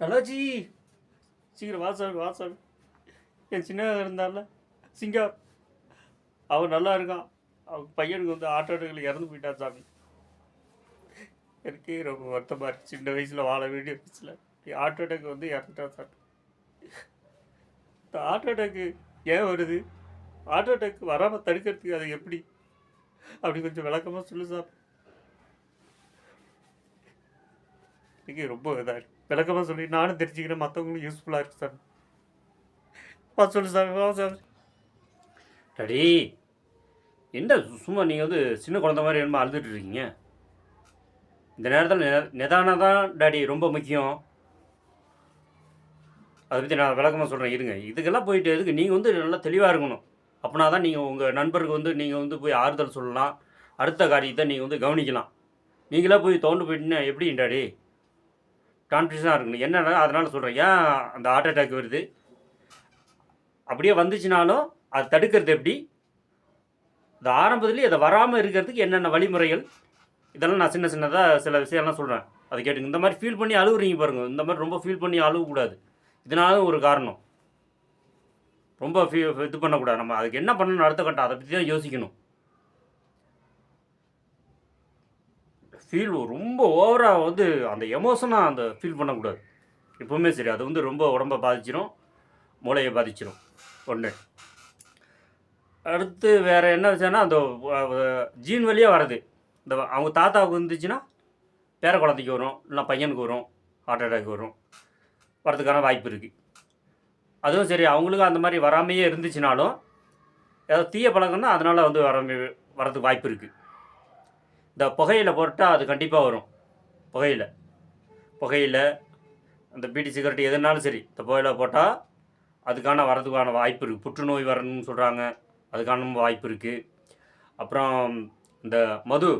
நல்லாச்சி சீக்கிரம் வா சாமி வா என் சின்ன இருந்தால சிங்கார் அவன் நல்லா இருக்கான். அவன் பையனுக்கு வந்து ஆட்டோட்டுகள் இறந்து போயிட்டான் சாமி. எனக்கே ரொம்ப வருத்தமாக இருக்குது சின்ன வயசில் வாழ வேண்டிய வயசில். ஆட்டோ அட்டாக் வந்து இறந்துட்டான் சாமி. இந்த ஆட்டோ அட்டாக்கு ஏன் வருது? ஆட்டோ அட்டாக் வராமல் தடுக்கிறதுக்கு அது எப்படி? அப்படி கொஞ்சம் விளக்கமாக சொல்லு சார் எனக்கு ரொம்ப இதாக இருக்குது விளக்கமாக சொல்லி நானும் தெரிஞ்சுக்கிறேன். மற்றவங்களும் யூஸ்ஃபுல்லாக இருக்குது சார். பார்த்து சொல்லு சார் வா சாமி. டாடி என்ன சும்மா நீங்கள் வந்து சின்ன குழந்த மாதிரி என்னமோ அழுதுட்டு இருக்கீங்க? இந்த நேரத்தில் நெ நிதானம் தான் டாடி ரொம்ப முக்கியம். அதை பற்றி நான் விளக்கமாக சொல்கிறேன் இருங்க. இதுக்கெல்லாம் போயிட்டு எதுக்கு? நீங்கள் வந்து நல்லா தெளிவாக இருக்கணும். அப்படின்னா தான் நீங்கள் உங்கள் நண்பருக்கு வந்து நீங்கள் வந்து போய் ஆறுதல் சொல்லலாம். அடுத்த காரியத்தை நீங்கள் வந்து கவனிக்கலாம். நீங்களே போய் தோண்டு போயிட்டுன்னா எப்படி டாடி? கான்ஃபியூஷனாக இருக்கணும். என்னன்னா அதனால் சொல்கிறேன் ஏன் அந்த ஹார்ட் அட்டாக் வருது? அப்படியே வந்துச்சுனாலும் அதை தடுக்கிறது எப்படி? இந்த ஆரம்பத்துலேயே அதை வராமல் இருக்கிறதுக்கு என்னென்ன வழிமுறைகள்? இதெல்லாம் நான் சின்ன சின்னதாக சில விஷயம்லாம் சொல்கிறேன் அதை கேட்டுங்க. இந்த மாதிரி ஃபீல் பண்ணி அழுகுறீங்க பாருங்கள் இந்த மாதிரி ரொம்ப ஃபீல் பண்ணி அழுகக்கூடாது இதனால ஒரு காரணம். ரொம்ப ஃபீ இது பண்ணக்கூடாது. நம்ம அதுக்கு என்ன பண்ணணும் அடுத்த கட்டம் அதை பற்றி தான் யோசிக்கணும். ஃபீல் ரொம்ப ஓவராக வந்து அந்த எமோஷனாக அந்த ஃபீல் பண்ணக்கூடாது. எப்போவுமே சரி அது வந்து ரொம்ப உடம்பை பாதிச்சிடும் மூளையை பாதிச்சிடும் ஒன்று அடுத்து வேறு என்ன விஷயம்னா அந்த ஜீன் வழியாக வர்றது. இந்த அவங்க தாத்தாவுக்கு இருந்துச்சுன்னா பேர குழந்தைக்கு வரும் இல்லை பையனுக்கு வரும் ஹார்ட் அட்டாக் வரும் வரதுக்கான வாய்ப்பு இருக்குது அதுவும் சரி அவங்களுக்கும் அந்த மாதிரி வராமையே இருந்துச்சுனாலும் ஏதாவது தீய பழக்கம்னா அதனால் வந்து வராமல் வரதுக்கு வாய்ப்பு இருக்குது இந்த புகையில போட்டால் அது கண்டிப்பாக வரும். புகையில். புகையில் அந்த பீடி சிகரெட் எதுனாலும் சரி இந்த புகையில் போட்டால் அதுக்கான வரதுக்கான வாய்ப்பு இருக்குது புற்றுநோய் வரணும்னு சொல்கிறாங்க அதுக்கான வாய்ப்பு இருக்குது அப்புறம் இந்த மது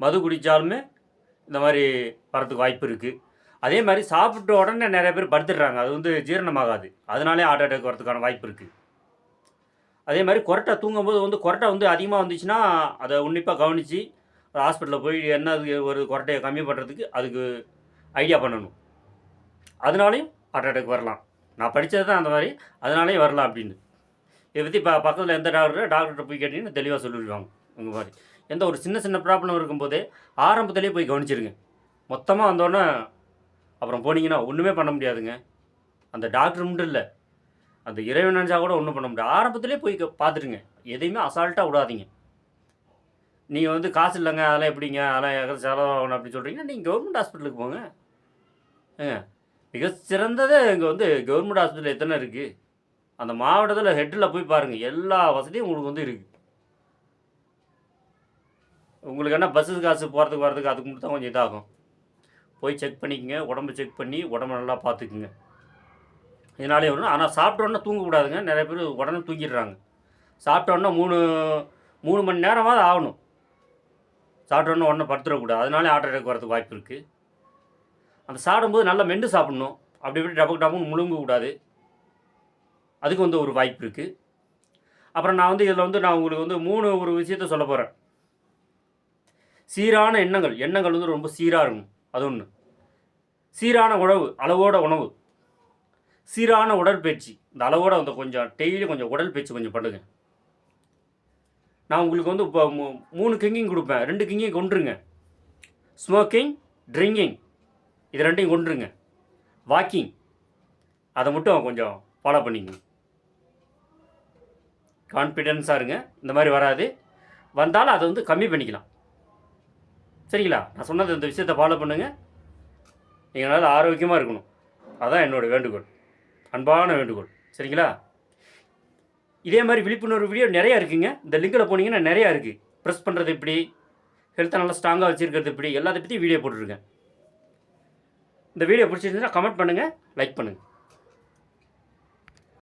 மது குடித்தாலுமே இந்த மாதிரி வரதுக்கு வாய்ப்பு இருக்குது அதே மாதிரி சாப்பிட்ட உடனே நிறைய பேர் படுத்துடுறாங்க. அது வந்து ஜீரணமாகாது. அதனாலே ஹார்ட் அட்டாக் வரதுக்கான வாய்ப்பு இருக்குது அதே மாதிரி கொரட்டை தூங்கும்போது வந்து கொரட்டை வந்து அதிகமாக வந்துச்சுன்னா அதை உன்னிப்பாக கவனித்து ஹாஸ்பிட்டலில் போய் என்ன அது ஒரு கொரட்டையை கம்மி பண்ணுறதுக்கு அதுக்கு ஐடியா பண்ணணும். அதனாலையும் ஹார்ட் அட்டாக் வரலாம். நான் படித்தது தான் அந்த மாதிரி அதனாலையும் வரலாம் அப்படின்னு. இதை பற்றி ப பக்கத்தில் எந்த டாக்டர் டாக்டர்கிட்ட போய் கேட்டிங்கன்னா தெளிவாக சொல்லிடுவாங்க இந்த மாதிரி. எந்த ஒரு சின்ன சின்ன ப்ராப்ளம் இருக்கும்போதே ஆரம்பத்துலேயே போய் கவனிச்சிருங்க. மொத்தமாக வந்தோடனே அப்புறம் போனீங்கன்னா ஒன்றுமே பண்ண முடியாதுங்க. அந்த டாக்டர் மட்டும் இல்லை அந்த இறைவன் நினச்சா கூட ஒன்றும் பண்ண முடியாது. ஆரம்பத்துலேயே போய் பார்த்துருங்க பார்த்துடுங்க. எதையுமே அசால்ட்டாக விடாதீங்க. நீங்கள் வந்து காசு இல்லைங்க அதெல்லாம் எப்படிங்க? அதெல்லாம் எங்கே செலவாகணும் அப்படின்னு சொல்கிறீங்கன்னா நீங்கள் கவர்மெண்ட் ஹாஸ்பிட்டலுக்கு போங்க. ஏங்க மிக சிறந்ததே இங்கே வந்து கவர்மெண்ட் ஹாஸ்பிட்டல் எத்தனை இருக்குது அந்த மாவட்டத்தில் ஹெட்டில் போய் பாருங்கள் எல்லா வசதியும் உங்களுக்கு வந்து இருக்குது உங்களுக்கு என்ன பஸ்ஸு காசு போகிறதுக்கு வரதுக்கு அதுக்கு மட்டும் தான் கொஞ்சம் இதாகும். போய் செக் பண்ணிக்கோங்க உடம்பு செக் பண்ணி உடம்ப நல்லா பார்த்துக்குங்க. இதனாலே வரணும் ஆனால் சாப்பிட்டோன்னா தூங்கக்கூடாதுங்க. நிறைய பேர் உடனே தூங்கிடுறாங்க. சாப்பிட்டோன்னே மூணு மூணு மணி நேரமாவது ஆகணும். சாப்பிட்டோன்னே உடனே படுத்துடக்கூடாது. அதனாலே ஹார்ட் அட்டாக் வரதுக்கு வாய்ப்பு இருக்குது அந்த சாப்பிடும்போது நல்லா மென்று சாப்பிடணும். அப்படி இப்படி டபக்கு டபுன்னு முழுங்கக்கூடாது அதுக்கு வந்து ஒரு வாய்ப்பு இருக்குது அப்புறம் நான் வந்து இதில் வந்து நான் உங்களுக்கு வந்து மூணு ஒரு விஷயத்த சொல்ல போகிறேன் சீரான எண்ணங்கள். எண்ணங்கள் வந்து ரொம்ப சீராக இருக்கும் அது ஒன்று சீரான உணவு. அளவோட உணவு. சீரான உடற்பயிற்சி. இந்த அளவோட வந்து கொஞ்சம் டெய்லி கொஞ்சம் உடற்பயிற்சி கொஞ்சம் பண்ணுங்கள் நான் உங்களுக்கு வந்து இப்போ மூ- மூணு கிங்கிங் கொடுப்பேன். ரெண்டு கிங்கிங் கொண்டுருங்க ஸ்மோக்கிங் ட்ரிங்கிங் இது ரெண்டையும் கொண்டுருங்க வாக்கிங் அதை மட்டும் கொஞ்சம் ஃபாலோ பண்ணிக்கங்க கான்ஃபிடென்ஸாக இருங்க. இந்த மாதிரி வராது. வந்தாலும் அதை வந்து கம்மி பண்ணிக்கலாம். சரிங்களா? நான் சொன்னது இந்த விஷயத்தை ஃபாலோ பண்ணுங்கள் நீங்கள் நல்லா ஆரோக்கியமாக இருக்கணும். அதான் என்னோடய வேண்டுகோள். அன்பான வேண்டுகோள். சரிங்களா? இதே மாதிரி விழிப்புணர்வு வீடியோ நிறையா இருக்குங்க. இந்த லிங்கில் போனீங்கன்னா நிறையா இருக்குது ப்ரெஸ் பண்ணுறது எப்படி? ஹெல்த்தை நல்லா ஸ்ட்ராங்காக வச்சுருக்கிறது எப்படி? எல்லாத்தை பற்றி வீடியோ போட்டுருக்கேன். இந்த வீடியோ பிடிச்சிருந்துச்சுன்னா கமெண்ட் பண்ணுங்கள் லைக் பண்ணுங்கள்